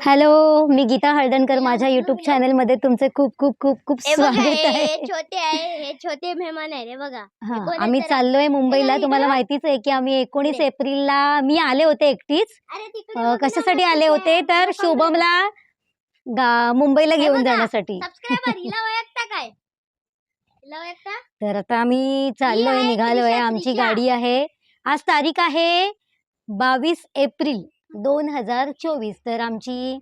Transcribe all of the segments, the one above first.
Hello मी गीता हळदणकर माझ्या YouTube चॅनलमध्ये तुमचे खूप खूप खूप खूप हे बघा स्वागत हे आहे. छोटे आहे हे छोटे मेहमान आहे रे बघा. हा कोण आम्ही? चाललोय मुंबईला. तुम्हाला माहितीच आहे की आम्ही एकोणीस एप्रिलला मी आले होते एकटीच. अरे तिकडे अं, कशासाठी आले होते? तर शुभमला गा- मुंबईला घेऊन बघा. जाण्यासाठी. सबस्क्रायबर हिला ओळखता काय? हिला ओळखता? तर आता आम्ही चाललोय आहे निघालोय. त्रिशा, आमची त्रिशा. गाडी आहे. आज तारीख आहे बावीस एप्रिल. दोन हजार चोवीस. तर आमची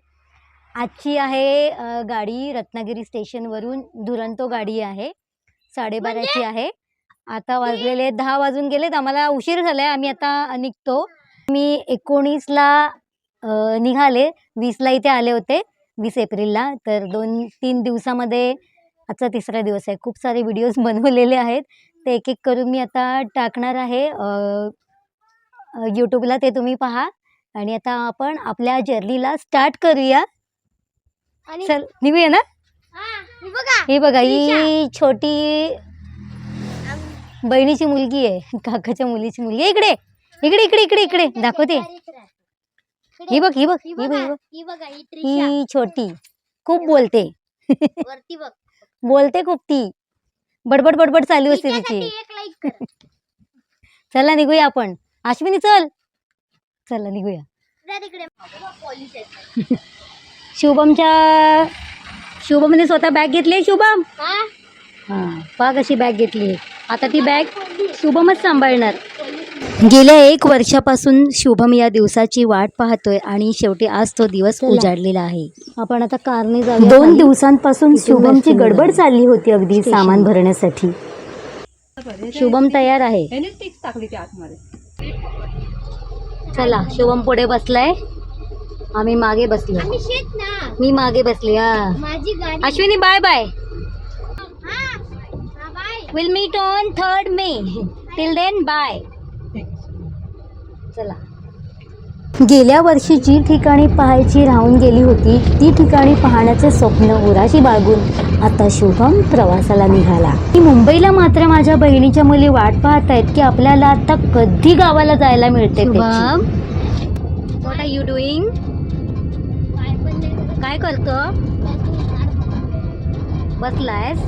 आजची आहे गाडी रत्नागिरी स्टेशनवरून दुरंतो गाडी आहे. साडेबाराची आहे. आता वाजलेले दहा वाजून गेलेत. आम्हाला उशीर झालाय. आम्ही आता निघतो. मी एकोणीसला निघाले. वीसला इथे आले होते वीस एप्रिलला. तर दोन तीन दिवसामध्ये आजचा तिसरा दिवस आहे. खूप सारे व्हिडिओज बनवलेले आहेत. ते एक एक करून मी आता टाकणार आहे. यूट्यूबला ते तुम्ही पहा. आणि आता आपण आपल्या जर्नीला स्टार्ट करूया. आणि चल निघूया ना? हा, बघा हे बघा ही छोटी बहिणीची मुलगी आहे काकाच्या मुलीची मुलगी आहे. इकडे इकडे इकडे इकडे इकडे दाखवते. ही बघ ही बघ ही बघ ही बघ. ही छोटी खूप बोलते. बोलते खूप ती. बडबड बडबड चालू असते तिची. चला निघूया आपण. अश्विनी चल. चला निघूया. शुभमच्या शुभमने स्वतः बॅग घेतली आहे शुभम? हा? हां पहा कशी बॅग घेतली आहे. आता ती बॅग शुभमच सांभाळणार. गेल्या एक वर्षापासून शुभम या दिवसाची वाट पाहतोय आणि शेवटी आज तो दिवस उजाडलेला आहे. आपण आता कारने जाऊ दोन दिवसांपासून शुभमची गडबड चालली होती अगदी सामान भरण्यासाठी. शुभम तयार आहे. चला शुभम पुढे बसलाय. आम्ही मागे बसलो. मी मागे बसली हा. Ashwini bye bye bye will meet on third May till then bye चला. गेल्या वर्षी जी ठिकाणी पाहायची राहून गेली होती ती ठिकाणी पाहण्याचे स्वप्न उराशी बाळगून आता शुभम प्रवासाला निघाला. मी मुंबईला मात्र माझ्या बहिणीच्या मुली वाट पाहत आहेत की आपल्याला आता कधी गावाला जायला मिळते Shubham what are you doing काय करतो? बसलायस?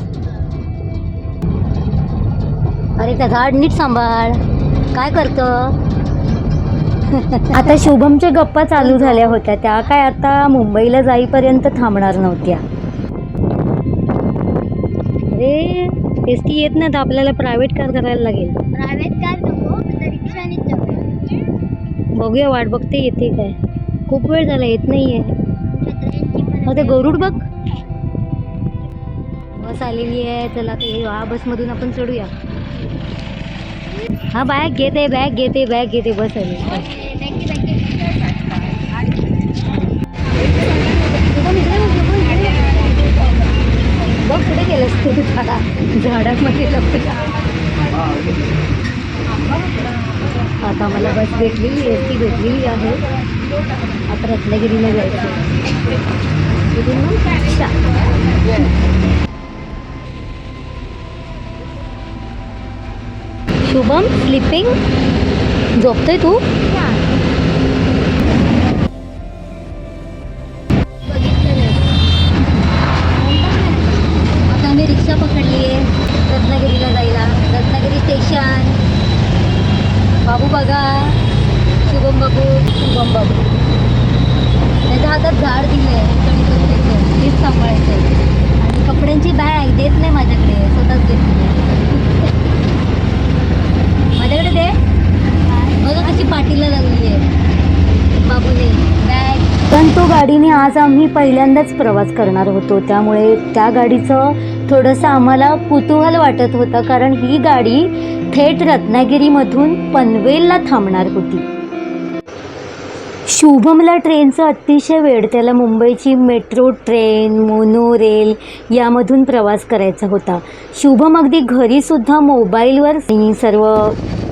अरे त्या झाड नीट सांभाळ. काय करतं? आता शुभमच्या गप्पा चालू झाल्या होत्या. त्या काय आता मुंबईला जाईपर्यंत थांबणार नव्हत्या. अरे एस टी येत नाही तर आपल्याला प्रायव्हेट कार करायला लागेल. प्रायव्हेट कार नको बघूया वाट बघते येते काय? खूप वेळ झाला येत पण अहो ते गरुड बघ. बस आलेली आहे चला ते हा बसमधून आपण चढूया. हा बॅग घेते बॅग घेते बॅग घेते बस बघ कुठे गेलंस तू? झाडा आता मला बस भेटलेली एस टी भेटलेली आहे. आता रत्नागिरीला जायचं शुभम स्लिपिंग झोपतोय तू? पाठीला लागली आहे बाबूने बॅग पण तो गाडीने आज आम्ही पहिल्यांदाच प्रवास करणार होतो. त्यामुळे त्या गाडीचं थोडंसं आम्हाला कुतूहल वाटत होतं कारण ही गाडी थेट रत्नागिरीमधून पनवेलला थांबणार होती. शुभमला ट्रेनचं अतिशय वेळ त्याला मुंबईची मेट्रो ट्रेन मोनो रेल यामधून प्रवास करायचा होता. शुभम अगदी घरीसुद्धा मोबाईलवर सर्व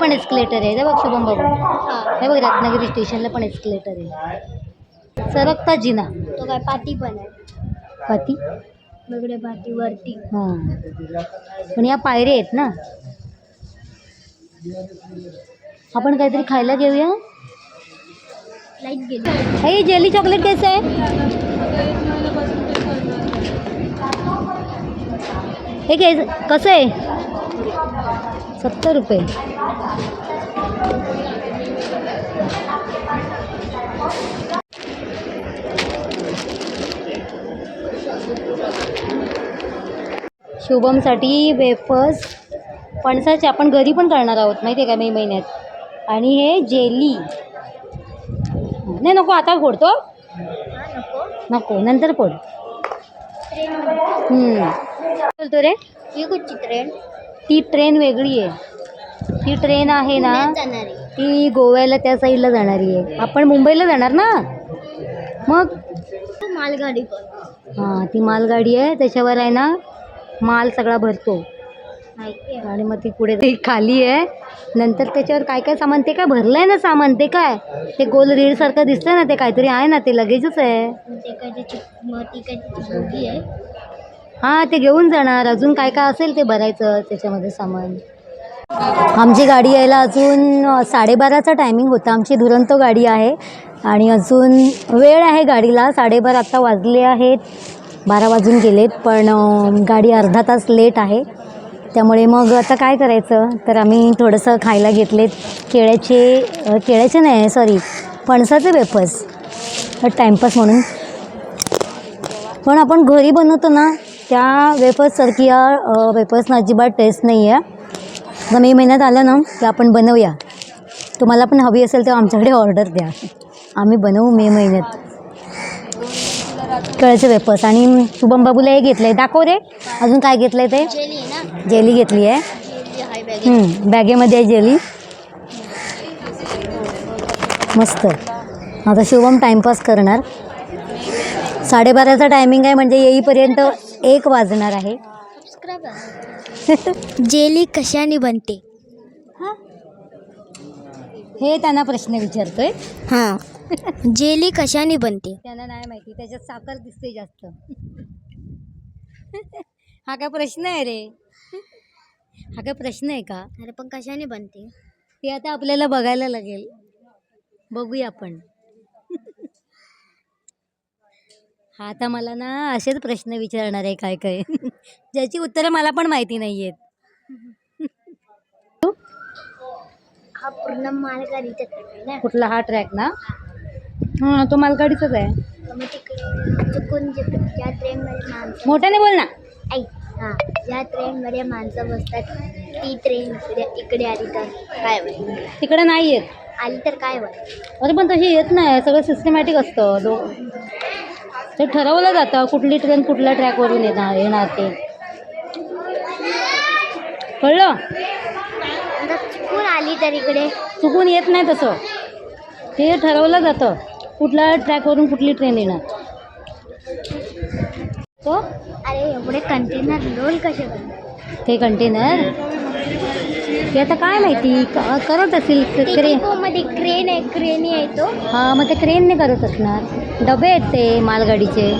पण एस्कलेटर आहे. हे बघ शुभम बाबू. हे बघ रत्नागिरी स्टेशनला पण एस्कलेटर आहे. सरकता जिना. तो काय पाती पण आहे. पाती वेगळे पाती वरती हां. पण या पायऱ्या आहेत ना. आपण काहीतरी खायला घेऊया? हे जेली चॉकलेट कैसे आहे? हे कसं आहे? सत्तर रुपये. शुभमसाठी वेफर्स. फणसाचे आपण घरी पण करणार आहोत माहिती आहे का मे महिन्यात. आणि हे जेली. नाही नको आता फोडतो. नको नंतर फोड. हम्म. बोलतो रे. ही कुठची ट्रेन ती ट्रेन वेगळी आहे. ती ट्रेन आहे ना आहे ती गोव्याला त्या साईडला जाणारी आहे. आपण मुंबईला जाणार ना? मग? मालगाडी हां ती मालगाडी आहे. त्याच्यावर आहे ना माल सगळा भरतो. आहे आणि मग ती पुढे ती खाली आहे. नंतर त्याच्यावर काय काय सामान ते काय भरलंय ना सामान ते काय? ते गोल रीड सारखं दिसतंय ना ते काहीतरी आहे ना ते लगेचच आहे. हां ते घेऊन जाणार. अजून काय काय असेल ते भरायचं त्याच्यामध्ये सामान. आमची गाडी यायला अजून साडेबाराचा टायमिंग होता. आमची दुरंतो गाडी आहे आणि अजून वेळ आहे गाडीला. साडेबारा आत्ता वाजले आहेत. बारा वाजून गेलेत पण गाडी अर्धा तास लेट आहे. त्यामुळे मग आता काय करायचं? तर आम्ही थोडंसं खायला घेतलेत. केळ्याचे केळ्याचे नाही सॉरी फणसाचे वेफर्स टाईमपास म्हणून. पण आपण घरी बनवतो ना त्या वेफर्ससारखी या वेफर्सना अजिबात टेस्ट नाही आहे मे महिन्यात आलं ना की आपण बनवूया. तुम्हाला पण हवी असेल तर आमच्याकडे ऑर्डर द्या. आम्ही बनवू मे महिन्यात. कळचे वेफर्स. आणि शुभम बाबूला हे घेतलं आहे दाखव रे. अजून काय घेतलं आहे ते? जेली आहे ना? जेली घेतली आहे. बॅगेमध्ये आहे जेली. मस्त. आता शुभम टाईमपास करणार. साडेबाराचा टायमिंग आहे म्हणजे येईपर्यंत एक वाजणार आहे. जेली कशाने बनते? हे त्यांना प्रश्न विचारतोय. हां. जेली कशाने बनते? त्यांना नाही माहिती त्याच्यात साखर दिसते जास्त. हा काय प्रश्न आहे रे? हा काय प्रश्न आहे का? अरे पण कशाने बनते? ते आता आपल्याला बघायला लागेल. बघूया आपण हा आता मला ना असेच प्रश्न विचारणार आहे काय काय. ज्याची उत्तरं मला पण माहिती नाही आहेत हा पूर्ण मालगाडीचा ट्रक आहे ना? कुठला हा ट्रॅक ना? हां तो मालगाडीचाच आहे. मग तिकडे चुकून ज्या ट्रेनमध्ये माणसं मोठ्याने बोल ना. ऐक हां ज्या ट्रेनमध्ये माणसं बसतात ती ट्रेन इकडे इकडे आली तर काय होईल? तिकडे नाही येत. आली तर काय होईल? अरे पण तशी येत नाही सगळं सिस्टमॅटिक असतं. दो ते ठरवलं जातं कुठली ट्रेन कुठल्या ट्रॅकवरून येणार येणार ते. कळलं? चुकून आली तर इकडे. चुकून येत नाही तसं. ते ठरवलं जातं कुठल्या ट्रॅकवरून कुठली ट्रेन येणार. तो? अरे एवढे कंटेनर लोड कसे बनतात? ते कंटेनर ते आता काय माहिती? करत असेल क्रे मध्ये क्रेन आहे क्रेनी आहे तो. हां मग ते क्रेनने करत असणार. डबे आहेत ते मालगाडीचे.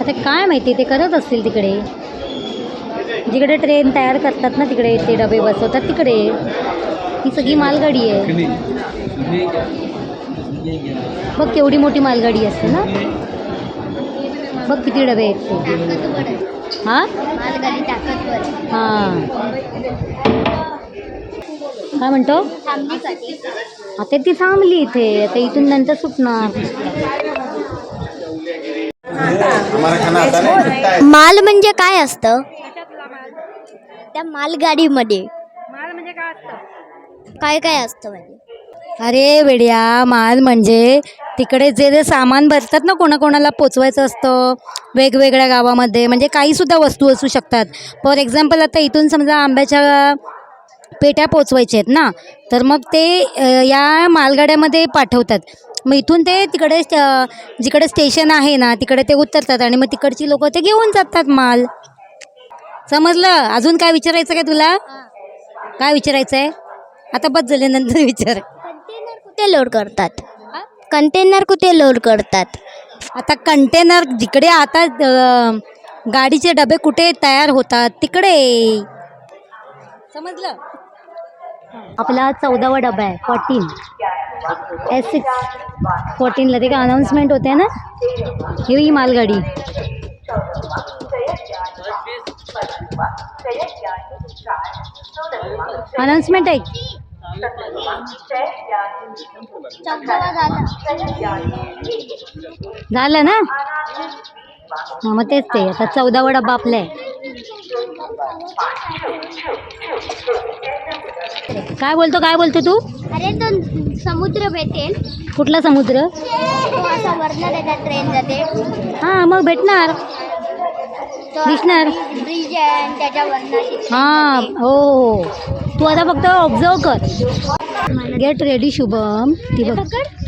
आता काय माहिती ते करत असतील तिकडे. जिकडे ट्रेन तयार करतात ना तिकडे ते डबे बसवतात तिकडे. ही सगळी मालगाडी आहे. बघ केवढी मोठी मालगाडी असते ना. बघ किती डबे आहेत ते. हां. हां. काय म्हणतो? आता ती थांबली इथे. आता इथून नंतर सुटणार. माल म्हणजे काय असतं? त्या मालगाडीमध्ये. माल म्हणजे काय असतं? काय काय असतं म्हणजे? अरे वेड्या माल म्हणजे तिकडे जे जे सामान भरतात ना कोणाकोणाला पोचवायचं असतं वेगवेगळ्या गावामध्ये. म्हणजे काहीसुद्धा वस्तू असू शकतात. फॉर एक्झाम्पल आता इथून समजा आंब्याच्या पेट्या पोचवायच्या आहेत ना तर मग ते या मालगाड्यामध्ये पाठवतात. मग इथून ते तिकडे जिकडे स्टेशन आहे ना तिकडे ते उतरतात आणि मग तिकडची लोक ते घेऊन जातात माल. समजलं? अजून काय विचारायचं काय तुला? काय विचारायचं आहे आता बस झाले नंतर विचार. कंटेनर कुठे लोड करतात? कंटेनर कुठे लोड करतात? आता कंटेनर जिकडे आता गाडीचे डबे कुठे तयार होतात तिकडे. समजलं? आपला चौदावा डबा आहे फोर्टीन एस सिक्स फोर्टीनला ते काय अनाऊन्समेंट होते ना? ही मालगाडी. अनाऊन्समेंट आहे. झालं ना? मग तेच ते. आता चौदावा डबा आपला आहे. काय बोलतो काय बोलतो तू? अरे तो समुद्र भेटेल. कुठला समुद्र? तो असा वरनं त्याच्यात ट्रेन जाते हां मग भेटणार. तो दिसणार. ब्रिज आहे हां जाते. हो हो तू आता फक्त ऑब्झर्व कर. Get ready Shubham. ती बघ.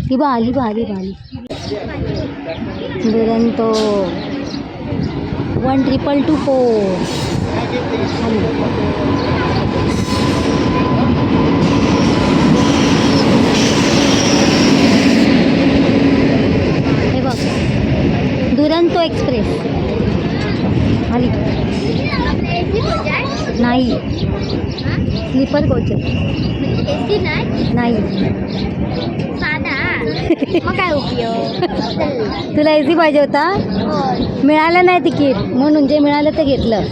ती बघ आली बघ आली बघ आली. Duronto. One triple two four हे बघ. दुरंतो एक्सप्रेस. आली. नाही. Sleeper coach. नाही. मग काय उपयोग? तुला ए सी पाहिजे होता? मिळालं नाही तिकीट म्हणून जे मिळालं ते घेतलं.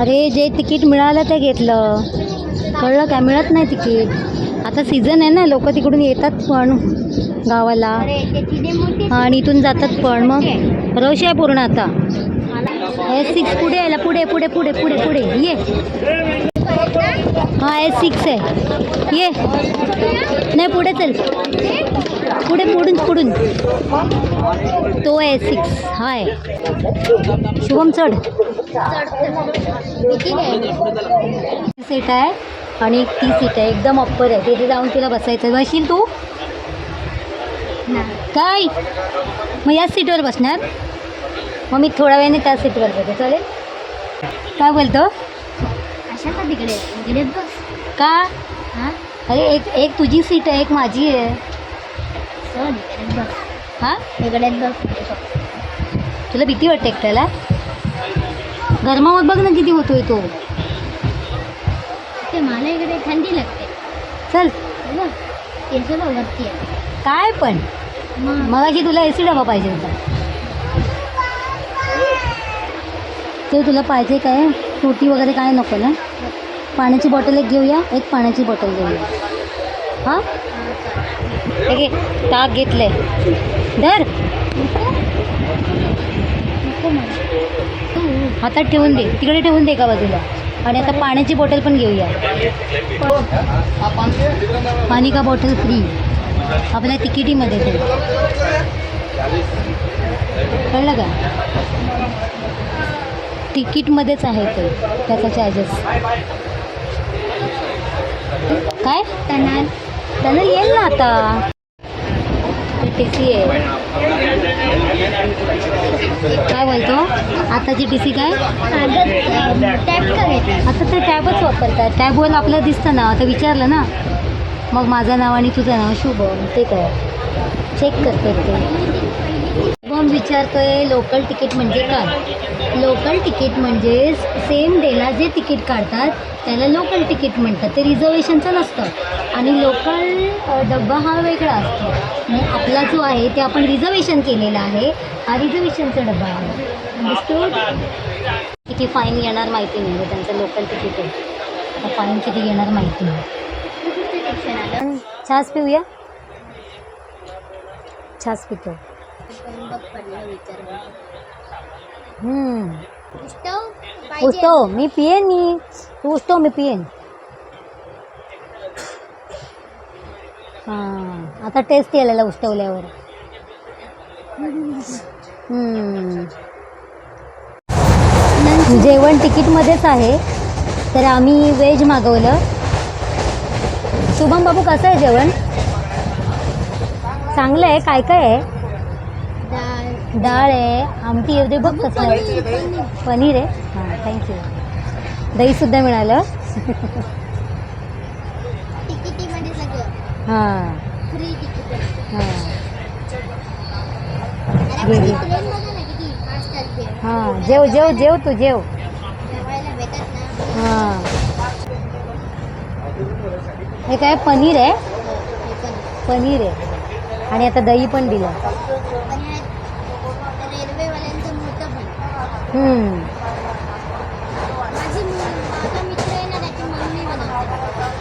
अरे जे तिकीट मिळालं ते घेतलं. कळलं काय मिळत नाही तिकीट. आता सीझन आहे ना लोक तिकडून येतात पण गावाला. आणि इथून जातात पण मग. रश आहे पूर्ण आता. एस सिक्स पुढे यायला पुढे पुढे पुढे पुढे पुढे. ये. हा एस सिक्स आहे. ये. नाही पुढे चल. पुढे पुढून पुढून. तो आहे सिक्स हा आहे. शुभम चढ. सीट आहे? आणि एक ती सीट आहे. एकदम अप्पर आहे. तिथे जाऊन तुला बसायचं. बसशील तू? काय? मग याच सीटवर बसणार. मग मी थोड्या वेळाने त्या सीटवर बसते चालेल? काय बोलतो? अशा का तिकडे तिकडे बस. का? हा? अरे एक एक तुझी सीट आहे एक माझी आहे. सर इकडे बस. हां? इकडे बस. तुला भीती वाटते एकट्याला? गरमावत बघ ना किती होतोय तो. ते मला इकडे थंडी लागते. चल. बघ वरती आहे. काय पण? मग? मगाशी तुला ए सी डबा पाहिजे होता. ते तुला पाहिजे काय? टोटी वगैरे काय नको ना? पाण्याची बॉटल एक घेऊया एक पाण्याची बॉटल घेऊया. हां? ठीक आहे ताक आहे धर. हातात ठेवून दे तिकडे ठेवून दे का बाजूला? आणि आता पाण्याची बॉटल पण घेऊया. पाणी का बॉटल फ्री आपल्या तिकिटीमध्ये ते कळलं का? तिकीटमध्येच आहे ते त्याचा चार्जेस काय? टनल त्यानं येईल ना आता. टी सी आहे. काय बोलतो? आताची टी सी काय आता ते टॅबच वापरतात. टॅबवर आपलं दिसतं ना आता विचारलं ना. मग माझं नाव आणि तुझं नाव शुभम ते काय? चेक करते ते. शुभम विचारतोय लोकल तिकीट म्हणजे काय? लोकल तिकीट म्हणजे सेम डेला जे तिकीट काढतात त्याला लोकल तिकीट म्हणतात. ते रिझर्वेशनचं नसतं. आणि लोकल डब्बा हा वेगळा असतो. आणि आपला जो आहे ते आपण रिझर्वेशन केलेला आहे. हा रिझर्वेशनचा डब्बा आहे. अंडरस्टूड किती फाईन येणार माहिती नाही. म्हणजे त्यांचं लोकल तिकीट आहे. आता फाईन किती येणार माहिती नाही. छास पिऊया? छास पितो. Ah, हम्म. उस्तो मी पिएन मी तू उस्तो मी पिएन हां आता टेस्ट यायला उष्टवल्यावर जेवण तिकीटमध्येच आहे तर आम्ही व्हेज मागवलं. शुभम बाबू कसं आहे जेवण? चांगलं आहे काय काय आहे? डाळ आहे आमटी एवढी बघ कसं आहे. पनीर आहे? हां थँक्यू दहीसुद्धा मिळालं. हां. हां. हां जेव जेव जेव तू जेव. हां. हे काय पनीर आहे? हो, हे पण पनीर आहे. आणि आता दही पण दिलं आणि ह्यात रेल्वेवाल्यांचं मोठं पण हम्म. माझी मु- माझा मित्र आहे ना त्याची मम्मी बनवते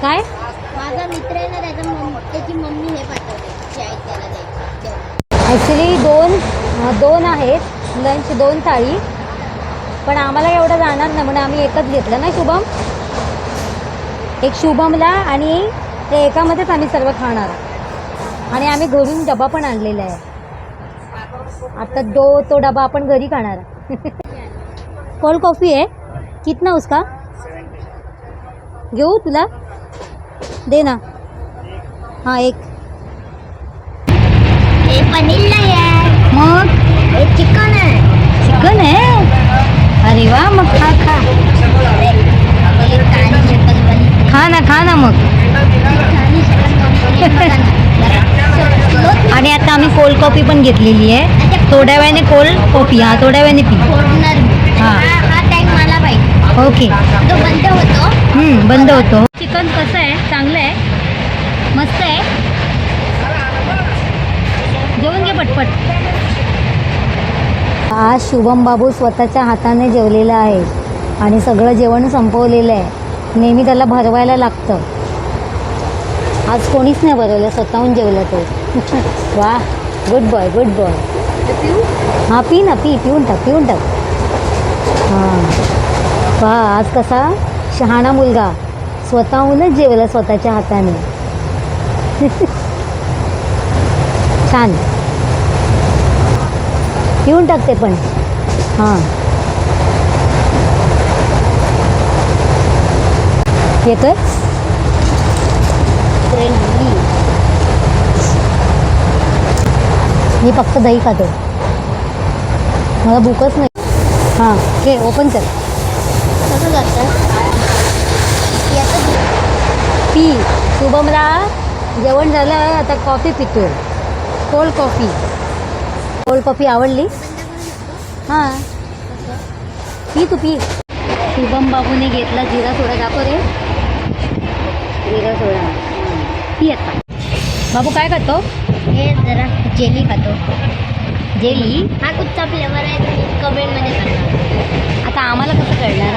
काय? माझा मित्र आहे ना त्याचा मम त्याची मम्मी हे पाठवते. ॲक्च्युली दोन दोन आहेत. लंच दोन थाळी. पण आम्हाला एवढं जाणार नाही म्हणून आम्ही एकच घेतलं ना शुभम? एक शुभमला आणि ते एकामध्येच आम्ही सर्व खाणार. आणि आम्ही घरून डबा पण आणलेला आहे. आता दो तो डबा आपण घरी खाणार. कोल्ड कॉफ़ी है। कितना उसका? घेऊ तुला देना। हाँ एक। हे पनीर नाही आहे मग? हे चिकन आहे चिकन आहे अरे वा मग खा खा। हे खा ना खा ना मग आणि आता आम्ही कोल्ड कॉफ़ी पण घेतलेली आहे. थोड्या वेळाने कोल्ड कॉफ़ी हा थोड्या वेळाने पी. हा. टँक मला पाहिजे. ओके. तो बंद होतो. हम्म, बंद होतो. चिकन कसं आहे? चांगलं आहे. मस्त आहे. जेवण घे पटपट. आज शुभम बाबू स्वतःच्या हाताने जेवलेला आहे. आणि सगळं जेवण संपवलेलं आहे. नेहमी त्याला भरवायला लागतं. आज कोणीच नाही भरवलं स्वतःहून जेवलं तो. वा गुड बॉय गुड बॉय हां पी ना पी पिऊन टाक पिऊन टाक. हां. वा आज कसा शहाणा मुलगा. स्वतःहूनच जेवला स्वतःच्या हाताने. छान. पिऊन टाकते पण. हां. येतोय मी फक्त दही खातो. मला भूकच नाही. हां. हे ओपन कर. कसं करतात याचं पी शुभमला जेवण झालं आता कॉफी पितो कोल्ड कॉफी कोल्ड कॉफी आवडली? हां. पी तू पी. शुभम बाबूने घेतला जिरा सोडा दाखव रे. जिरा सोडा. पी आता. बाबू काय खातो? हे जरा जेली खातो. जेली हा कुठचा फ्लेवर आहे तुम्ही कमेंटमध्ये सांगा. आता आम्हाला कसं कळणार?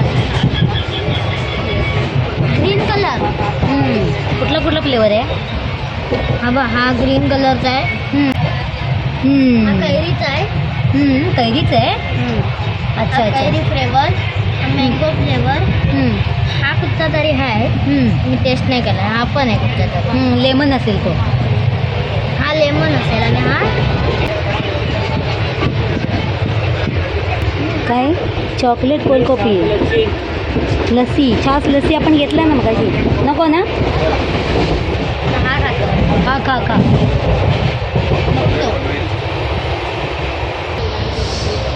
ग्रीन कलर कुठला कुठला फ्लेवर आहे? हा बा हा ग्रीन कलरचा आहे. हा. कैरीचा आहे. कैरीच आहे? अच्छा अच्छा. कैरी फ्लेवर मँगो फ्लेवर हा कुठचा तरी आहे. मी टेस्ट नाही केला हा पण आहे कुठचा तरी. लेमन असेल तो. हा लेमन असेल आणि हा काय चॉकलेट कोल्ड कॉफी लस्सी. छास लस्सी आपण घेतला ना मगाशी? नको ना? हा खा खा. खा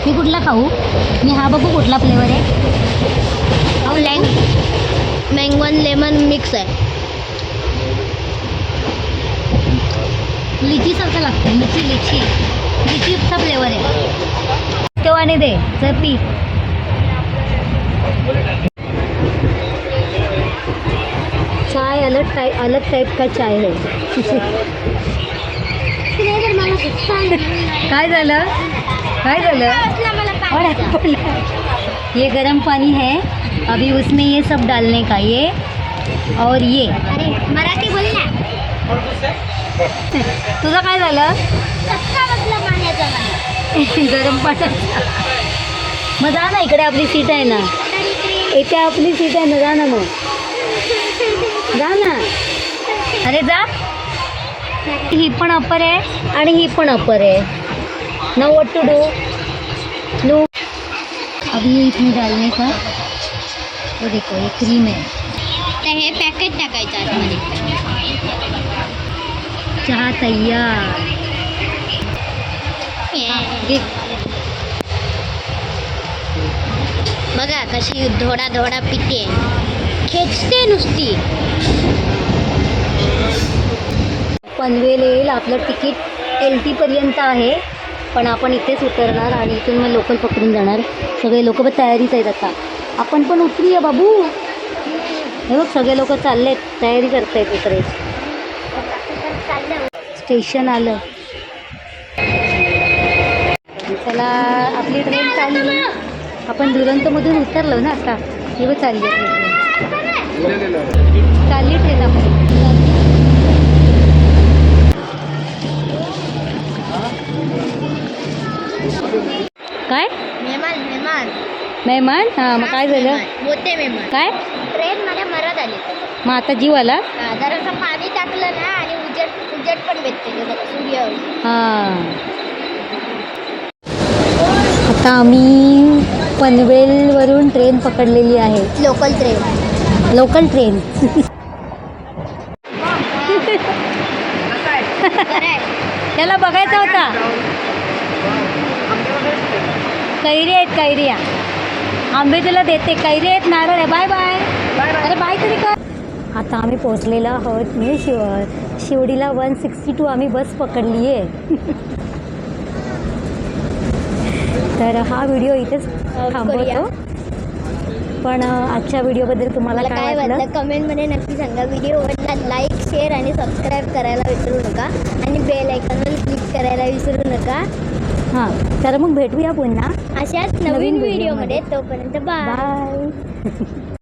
मी कुठला खाऊ? मी हा बघू कुठला फ्लेवर आहे. हा लँग मँगो लेमन मिक्स आहे. लिचीसारखं लागतं. लिची लिची. लिचीचा फ्लेवर आहे. तेव्हाने दे चल पी. चाय अलग टाइप अलग टाइप का चाय है. काय झालं? काय झालं? ये गर्म पानी है. अभी उसमें ये सब डालने का ये. और ये. अरे मराठी बोल ना. तुझं काय झालं कच्चा बसला पाण्याचा मला गरम पाण्याचा मग जा ना इकडे आपली सीट आहे ना. इथे आपली सीट आहे ना जा ना मग. जा ना. अरे जा. ही पण अपर आहे आणि ही पण अपर आहे. Now what to do no अभी इसमें डालने का? वो देखो ये क्रीम है. तर हे पॅकेट टाकायचं आतमध्ये. चहा तैयार. घे. बघा कशी धोडा धोडा पिते खेचते नुसती. पनवेल येईल आपलं तिकीट एल टीपर्यंत आहे. पण आपण इथेच उतरणार आणि इथून मग लोकल पकडून जाणार. सगळे लोक बघ तयारीच आहेत आता. आपण पण उतरूया बाबू. हे बघ सगळे लोक चाललेत. तयारी करतायत इकडे. स्टेशन आलं. चला आपली ट्रेन चालली. आपण दुरंतमधून उतरलो ना आता. हे बघ चालली ट्रेन चालली ट्रेन आपली. काय? मेहमान मेहमान. मेहमान? हां मग काय झालं? मोठे मेहमान. काय? ट्रेन मध्ये मरत आले. मग आता जीव आला जरासं पाणी टाकलं ना आणि उजेड उजेड पण भेटते सूर्य हां. आता आम्ही पनवेलवरून ट्रेन पकडलेली आहे. Local train. Local train. त्याला बघायचा होता. कैरी आहेत कैरिया आंबे तुला देते. कैरी आहेत नारळ आहे. Bye bye. अरे बाय तरी कर. आता आम्ही पोहोचलेलो आहोत मी शिव शिवडीला वन सिक्स्टी टू आम्ही बस पकडली आहे तर हा व्हिडिओ इथेच थांबवतो. पण आजच्या व्हिडिओबद्दल तुम्हाला काय वाटलं कमेंटमध्ये नक्की सांगा. व्हिडिओ आवडला लाईक शेअर आणि सबस्क्राईब करायला विसरू नका. आणि बेल आयकॉनवर क्लिक करायला विसरू नका. हां तर मग भेटूया पुन्हा अशाच नवीन व्हिडिओमध्ये. तोपर्यंत बाय